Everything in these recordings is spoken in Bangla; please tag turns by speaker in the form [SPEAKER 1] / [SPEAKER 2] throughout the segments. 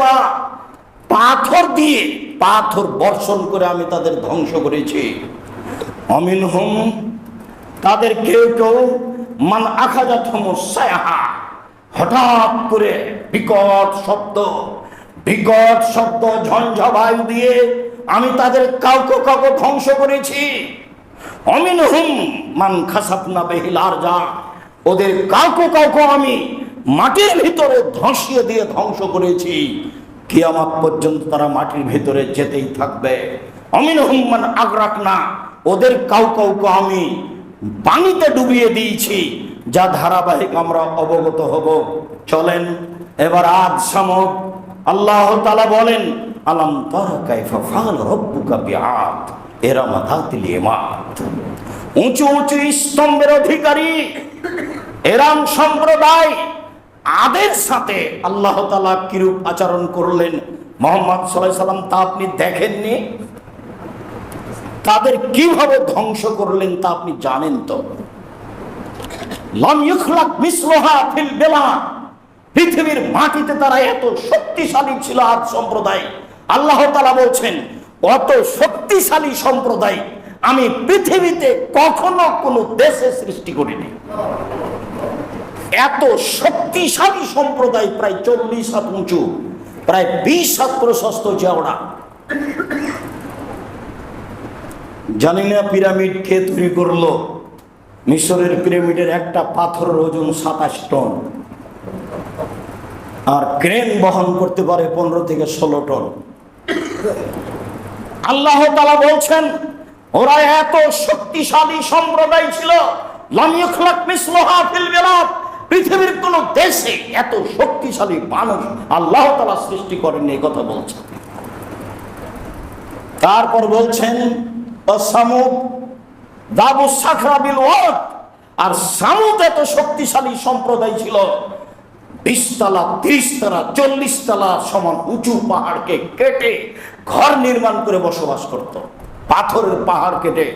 [SPEAKER 1] বা পাথর দিয়ে পাথর বর্ষণ করে আমি তাদের ধ্বংস করেছি। অমিন হুম, তাদের কেউ কেউ মান আখাজা সায়াহা। হঠাৎ করে বিকট শব্দ বিকট শব্দ, ঝঞ্ঝাবায়ু দিয়ে আমি তাদের কাউকে কাউকে ধ্বংস করেছি। অমিন হুম, মান খাসাপনা বেহিলার যা ওদের কাউকে কাউকে আমি মাটির ভিতরে ধসিয়ে দিয়ে ধ্বংস করেছি। কিয়ামাত পর্যন্ত তারা মাটির ভিতরে যেতেই থাকবে। অমিন হুম মান আগ্রাক না ওদের কাউ কাউকে আমি পানিতে ডুবিয়ে দিয়েছি, যা ধারাবাহিক আমরা অবগত হব। চলেন, এবার আজ সামক আল্লাহ তালা বলেন, আলাম তারা এরা উঁচু উঁচু স্তম্ভের অধিকারী, এরাম সম্প্রদায় আদের সাথে আল্লাহ তালা কিরূপ আচরণ করলেন? মোহাম্মদ সাল্লাম তা আপনি দেখেননি? তাদের কীভাবে ধ্বংস করলেন তা আপনি জানেন তো? পৃথিবীর মাটিতে তারা এত শক্তিশালী ছিল আজ সম্প্রদায়। আল্লাহ তালা বলছেন, অত শক্তিশালী সম্প্রদায় আমি পৃথিবীতে কখনো কোনো দেশে সৃষ্টি করিনি। এত শক্তিশালী সম্প্রদায় প্রায় চল্লিশ হাত উঁচু, প্রায় বিশ হাত প্রশস্ত চওড়া। জানি না পিরামিড কে তৈরি করল। মিশরের পিরামিডের একটা পাথরের ওজন সাতাশ টন। আর ক্রেন বহন করতে পারে পনেরো থেকে ষোলো টন। আল্লাহ তালা বলছেন, ওরা এত শক্তিশালী সম্প্রদায় ছিল লামিয়খলাক মিসলহা ফিল বিলাদ পৃথিবীর কোন দেশে এত শক্তিশালী মানুষ আল্লাহ তালা সৃষ্টি করেন এই কথা বলছেন। তারপর বলছেন আর সামুদ এত শক্তিশালী সম্প্রদায় ছিল বিশ তলা ত্রিশ তলা চল্লিশ তলা সমান উঁচু পাহাড়কে কেটে ঘর নির্মাণ করে বসবাস করত। পাথরের পাহাড় কেটে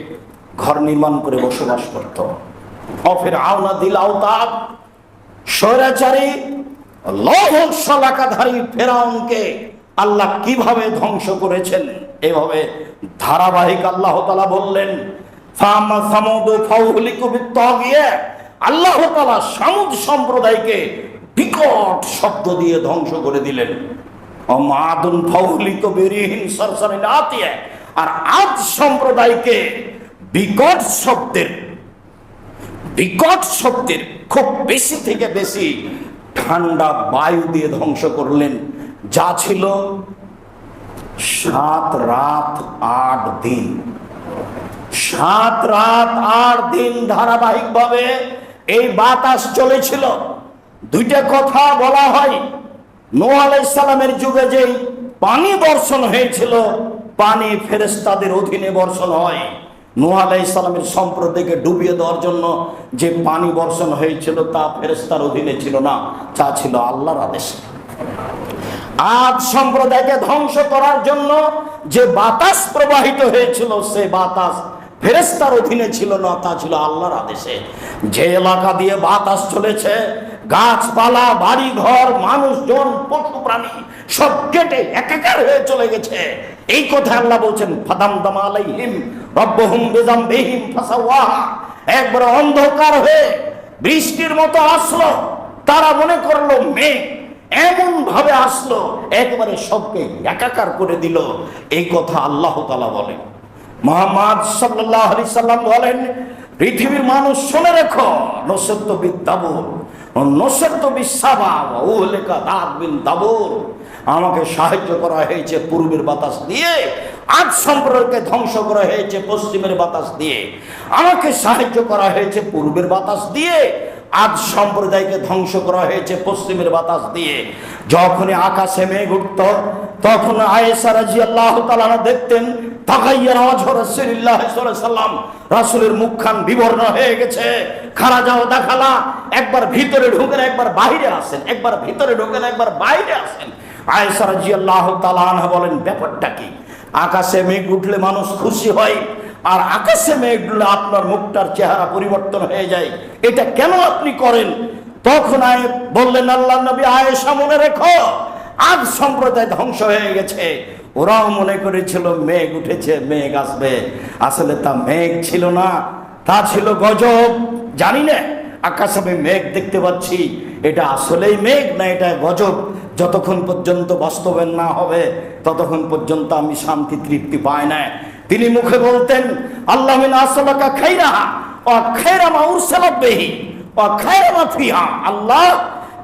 [SPEAKER 1] ঘর নির্মাণ করে বসবাস করত। অফের আওনা দিল আওতাব স্বৈরাচারী লৌহ শলাকাধারী ফেরাউনকে আল্লাহ কীভাবে ধ্বংস করেছেন? এভাবে ধারাবাহিক আল্লাহ তালা বললেন আল্লাহ তালা সামুদ সম্প্রদায়কে বিকট শব্দ দিয়ে ধ্বংস করে দিলেন। অমাদুন ফাউহলিক বেরিহীন সরসরে আর আজ সম্প্রদায়কে বিকট শব্দের বিকট শব্দের খুব বেশি থেকে বেশি ঠান্ডা বায়ু দিয়ে ধ্বংস করলেন। যা ছিল সাত রাত আট দিন। সাত রাত আট দিন ধারাবাহিকভাবে এই বাতাস চলেছিল। দুইটা কথা বলা হয়। নোহ আলাইসালামের যুগে যেই পানি বর্ষণ হয়েছিল, পানি ফেরেস্তাদের অধীনে বর্ষণ হয়। নোহ আলাইসালামের সম্প্রদায়কে ডুবিয়ে দেওয়ার জন্য যে পানি বর্ষণ হয়েছিল তা ফেরেস্তার অধীনে ছিল না, তা ছিল আল্লাহর আদেশে। আজ সম্প্রদায়কে ধ্বংস করার জন্য যে বাতাস প্রবাহিত হয়েছিল, সে বাতাস ফেরেস্তার অধীনে ছিল না, তা ছিল আল্লাহর আদেশে। যে এলাকা দিয়ে বাতাস চলেছে, গাছপালা বাড়ি ঘর মানুষজন, পশু প্রাণী সব কেটে একাকার হয়ে চলে গেছে। এই কথা আল্লাহ বলছেন, ফাদাম দামা আলাইহিম, রব্বহুম বেজাম বেহিম একবার অন্ধকার হয়ে বৃষ্টির মতো আসলো। তারা মনে করল, মেঘ এমন ভাবে আসলো। একবারে সবকে একাকার করে দিল। এই কথা আল্লাহ তালা বলেন। মোহাম্মদ সাল্লাহ আলি সাল্লাম বলেন, পৃথিবীর মানুষ শুনে রেখো নসত্য বিদ্যাবুর নসত্য বিশ্বাবা ও লেখা দাঁত বিন দাবুর। আমাকে সাহায্য করা হয়েছে পূর্বের বাতাস দিয়ে, আজ সম্পর্কে ধ্বংস করা হয়েছে পশ্চিমের বাতাস দিয়ে। আমাকে সাহায্য করা হয়েছে পূর্বের বাতাস দিয়ে, আজ সম্প্রদায়কে ধ্বংস করা হয়েছে পশ্চিমের বাতাস দিয়ে। যখনই আকাশে মেঘ উঠত তখন আয়েসা দেখতেন রাসুলের মুখখান বিবর্ণ হয়ে গেছে। খারা যাও দেখালা, একবার ভিতরে ঢুকেন, একবার বাইরে আসেন, একবার ভিতরে ঢুকেন, একবার বাইরে আসেন। আয়েসা রাজি আল্লাহ তালানা বলেন, ব্যাপারটা কি? আকাশে মেঘ উঠলে মানুষ খুশি হয় আর আকাশে মেঘ উঠলে আপনার মুখটার চেহারা পরিবর্তন হয়ে যায়। এটা কেন আপনি করেন? তখন আয় বললেন, আল্লাহ নবী আয়েশা মনে রেখো, আজ সম্প্রদায় ধ্বংস হয়ে গেছে। ওরাও মনে করেছিল, মেঘ উঠেছে, মেঘ আসবে। আসলে তা মেঘ ছিল না, তা ছিল গজব। জানি না, আকাশে আমি মেঘ দেখতে পাচ্ছি। এটা আসলেই মেঘ না, এটা গজব? যতক্ষণ পর্যন্ত বাস্তবায়ন না হবে, ততক্ষণ পর্যন্ত আমি শান্তি, তৃপ্তি পাই না। তিনি মুখে বলতেন, আল্লাহ আসলাকা খাইরা ও খাইরা মা উরসালাবেহি ও খাইরা মা ফিহা। আল্লাহ,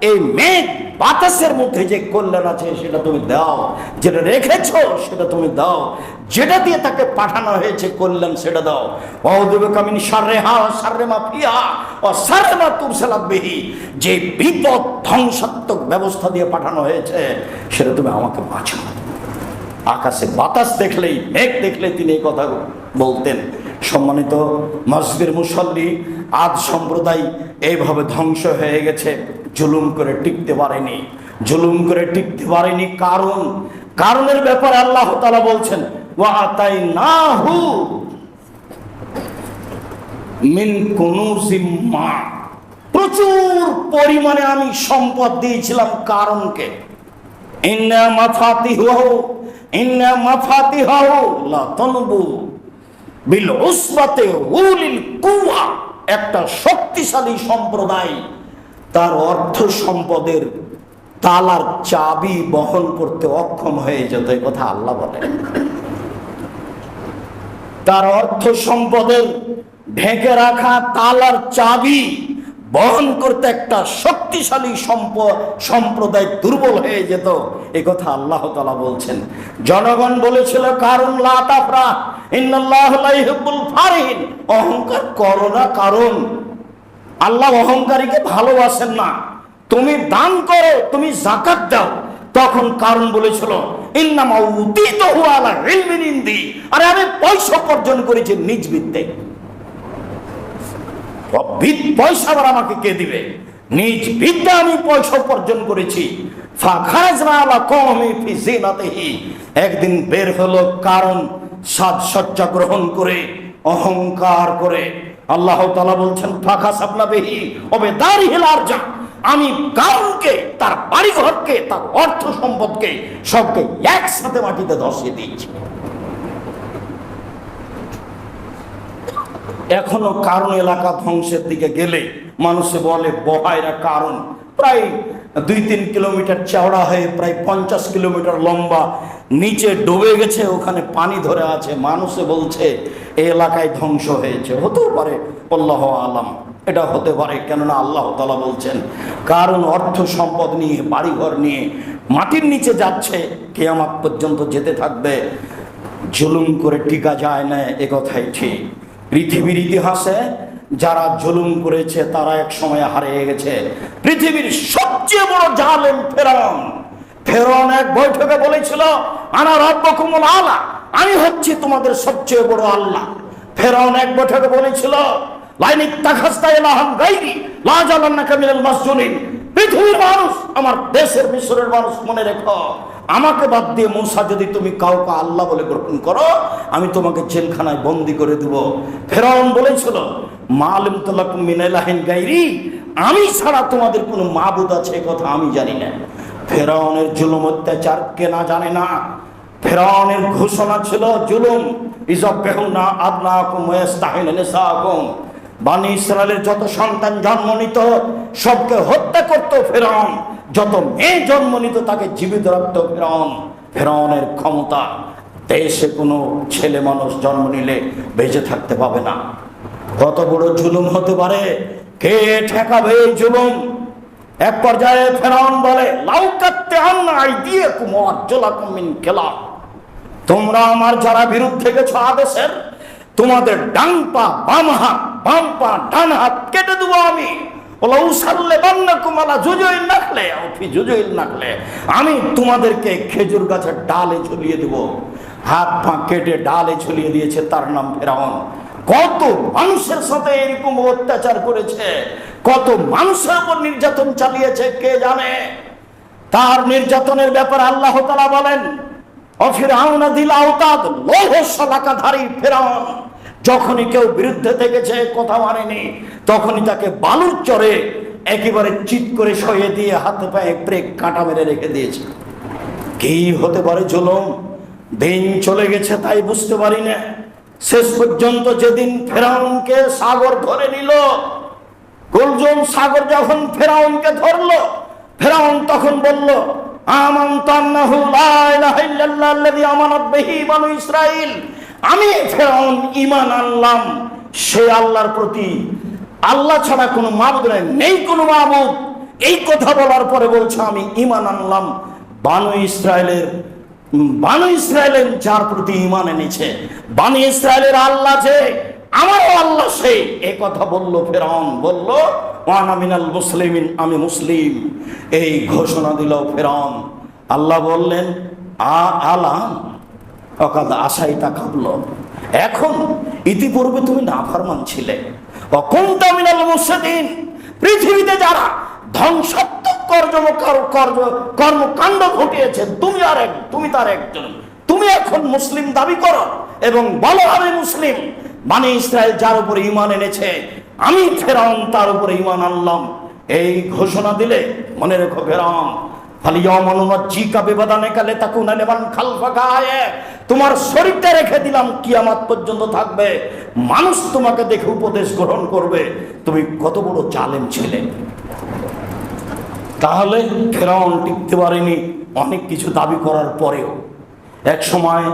[SPEAKER 1] এই মেঘ বাতাসের মধ্যে যে কল্যাণ আছে সেটা তুমি দাও। যেটা রেখেছ সেটা তুমি দাও। যেটা দিয়ে তাকে পাঠানো হয়েছে কল্যাণ, সেটা দাও। ও দেবে কামিনী সারে হা সারে মা ফিহা ও সারে মা তুরসালাবেহি যে বিপদ ধ্বংসাত্মক ব্যবস্থা দিয়ে পাঠানো হয়েছে, সেটা তুমি আমাকে বাঁচাও। আকাশে বাতাস দেখলেই, মেঘ দেখলে তিনি এই কথা বলতেন। সম্মানিত মসজিদের মুসল্লি, আজ সম্প্রদায় এইভাবে ধ্বংস হয়ে গেছে। জুলুম করে টিকতে পারেনি। জুলুম করে টিকতে পারেনি কারণ, কারণের ব্যাপারে আল্লাহ তালা বলছেন, ওয়া তাই না হু মিন মা। প্রচুর পরিমাণে আমি সম্পদ দিয়েছিলাম কারণকে। ইন্না মাফাতিহু ইন্না মাফাতিহু লা তানবু বিল উসবাতে উলিল কুওয়া। একটা শক্তিশালী সম্প্রদায় তার অর্থ সম্পদের তালার চাবি বহন করতে অক্ষম হয়ে যেত কথা আল্লাহ বলেন তার অর্থ সম্পদের ঢেকে রাখা তালার চাবি বহন করতে একটা শক্তিশালী সম্প- সম্প্রদায় দুর্বল হয়ে যেত এ কথা আল্লাহ তালা বলছেন। জনগণ বলেছিল কারণ লাতাফরা অহংকার করোনা। কারণ আল্লাহ অহংকারীকে ভালোবাসেন না। তুমি দান করো, তুমি জাকাত দাও। তখন কারণ বলেছিল আমি পয়সা উপার্জন করেছি নিজ বিদ্যে। পয়সা আবার আমাকে কে দিবে? নিজ বিদ্যা আমি পয়সা উপার্জন করেছি। একদিন বের হলো কারণ সাজসজ্জা গ্রহণ করে, অহংকার করে। আল্লাহ তাআলা বলছেন, ফাঁকা সাপনা বেহি, ওবে দাঁড়ি হেলার যা আমি কারণকে তার বাড়িঘরকে, তার অর্থ সম্পদকে সবকে একসাথে মাটিতে ধসিয়ে দিয়েছি। এখনও কারণ এলাকা ধ্বংসের দিকে গেলে মানুষে বলে, বহাইরা কারণ। প্রায় দুই তিন কিলোমিটার চওড়া হয়ে প্রায় পঞ্চাশ কিলোমিটার লম্বা, নিচে ডুবে গেছে, ওখানে পানি ধরে আছে। মানুষে বলছে এই এলাকায় ধ্বংস হয়েছে। হতেও পারে, আল্লাহ আলাম। এটা হতে পারে, কেননা আল্লাহ তালা বলছেন, কারণ অর্থ সম্পদ নিয়ে, বাড়িঘর নিয়ে, মাটির নিচে যাচ্ছে, কেয়ামাত পর্যন্ত যেতে থাকবে। জুলুম করে টিকা যায় না, এ কথাই ঠিক। পৃথিবীর ইতিহাসে যারা জুলুম করেছে, তারা এক সময় হারিয়ে গেছে। পৃথিবীর সবচেয়ে বড় জালেম ফেরাউন। ফেরাউন এক বৈঠকে বলেছিল, আনা রব্বকুমুল আলা। আমি হচ্ছি তোমাদের সবচেয়ে বড় আল্লাহ। ফেরাউন এক বৈঠকে বলেছিল, লাইনিক তাখাস্তা ইলাহান গাইরি, লা জালান্নাকা মিনাল মাসজুনিন। পৃথিবীর মানুষ, আমার দেশের মিশরের মানুষ মনে রেখো। আমাকে বাদ দিয়ে মূসা যদি তুমি কাউকে আল্লাহ বলে গ্রহণ করো, আমি তোমাকে জেলখানায় বন্দি করে দেব। ফেরাউন বলেছিল মালিম তোলাকুম মিনাইলাহিন গাইরি, আমি ছাড়া তোমাদের কোনো মাবুদ আছে কথা আমি জানি না। ফেরাউনের জুলুম অত্যাচার কে না জানে না। ফেরাউনের ঘোষণা ছিল, জুলুম, ইজব বেহুনা আদনাকুম ওয়াস্তাহিন নিসাকুম। বানি ইসরায়েলের যত সন্তান জন্ম নিত, সবকে হত্যা করত ফেরাউন। যত মেয়ে জন্ম নিত, তাকে জীবিত রাখত ফেরাউন। ফেরাউনের ক্ষমতা, দেশে কোনো ছেলে মানুষ জন্ম নিলে বেঁচে থাকতে পাবে না। কত বড় জুলুম হতে পারে? কে ঠেকাবে এই জুলুম? এক পর্যায়ে ফেরাউন বলে, লাউ কাটতে আন্নাই দিয়ে কুমার জোলাকুমিন খেলা তোমরা আমার যারা বিরুদ্ধে গেছো আদেশের, তোমাদের ডান পা, বাম হাত, বাম পা, ডান হাত কেটে দেবো আমি। আমি তোমাদেরকে খেজুর গাছের ডালে ঝুলিয়ে দেব। হাত পা কেটে ডালে ঝুলিয়ে দিয়েছে তার নাম ফেরাউন। কত মানুষের সাথে এরকম অত্যাচার করেছে, কত মানুষের উপর নির্যাতন চালিয়েছে, কে জানে? তার নির্যাতনের ব্যাপারে আল্লাহ তালা বলেন যখনই কেউ বিরুদ্ধে থেকেছে কথা মানেনি, তখনই তাকে বালুর চরে একেবারে চিত করে সয়ে দিয়ে হাতে পায়ে ব্রেক কাঁটা মেরে রেখে দিয়েছে। কি হতে পারে জুলুম? দিন চলে গেছে তাই বুঝতে পারি না। শেষ পর্যন্ত যেদিন ফেরাউনকে সাগর ধরে নিল, গুলজুম সাগর যখন ফেরাউনকে ধরলো, ফেরাউন তখন বলল আমি ফেরাউন, ঈমান আনলাম। সে আল্লাহর প্রতি, আল্লাহ ছাড়া কোনো মাবুদ নাই, নেই কোনো মাবুদ। এই কথা বলার পরে বলছে, আমি ঈমান আনলাম। বানু ইসরায়েলের বানু ইসরায়েলের যার প্রতি ঈমান এনেছে, বানু ইসরায়েলের আল্লাহ যে, আমারও আল্লাহ সে। এ কথা বলল ফেরাউন, বলল ওয়ান আমিনাল মুসলিমিন, আমি মুসলিম। এই ঘোষণা দিল ফেরাউন। আল্লাহ বললেন, আ আলাম অকাল আশাই তা কাবল। এখন ইতিপূর্বে তুমি না ফরমান ছিলে অকুন্তা মিনাল মুসলিম পৃথিবীতে যারা ধ্বংসাত্মক কর্ম কর্মকাণ্ড ঘটিয়েছে, তুমি আর এক তুমি তার একজন। তুমি এখন মুসলিম দাবি করো এবং বলো, আমি মুসলিম। মানে ইসরায়েল যার উপরে ইমান এনেছে আমি ফেরাউন, তার উপরে ইমান আনলাম। এই ঘোষণা দিলে মনে রেখো ফেরাউন তোমার শরীরটা রেখে দিলাম, কিয়ামাত পর্যন্ত থাকবে। মানুষ তোমাকে দেখে উপদেশ গ্রহণ করবে। তুমি কত বড় জালেম ছিলে। তাহলে ফেরাউন টিকতে পারেনি, অনেক কিছু দাবি করার পরেও। এক সময়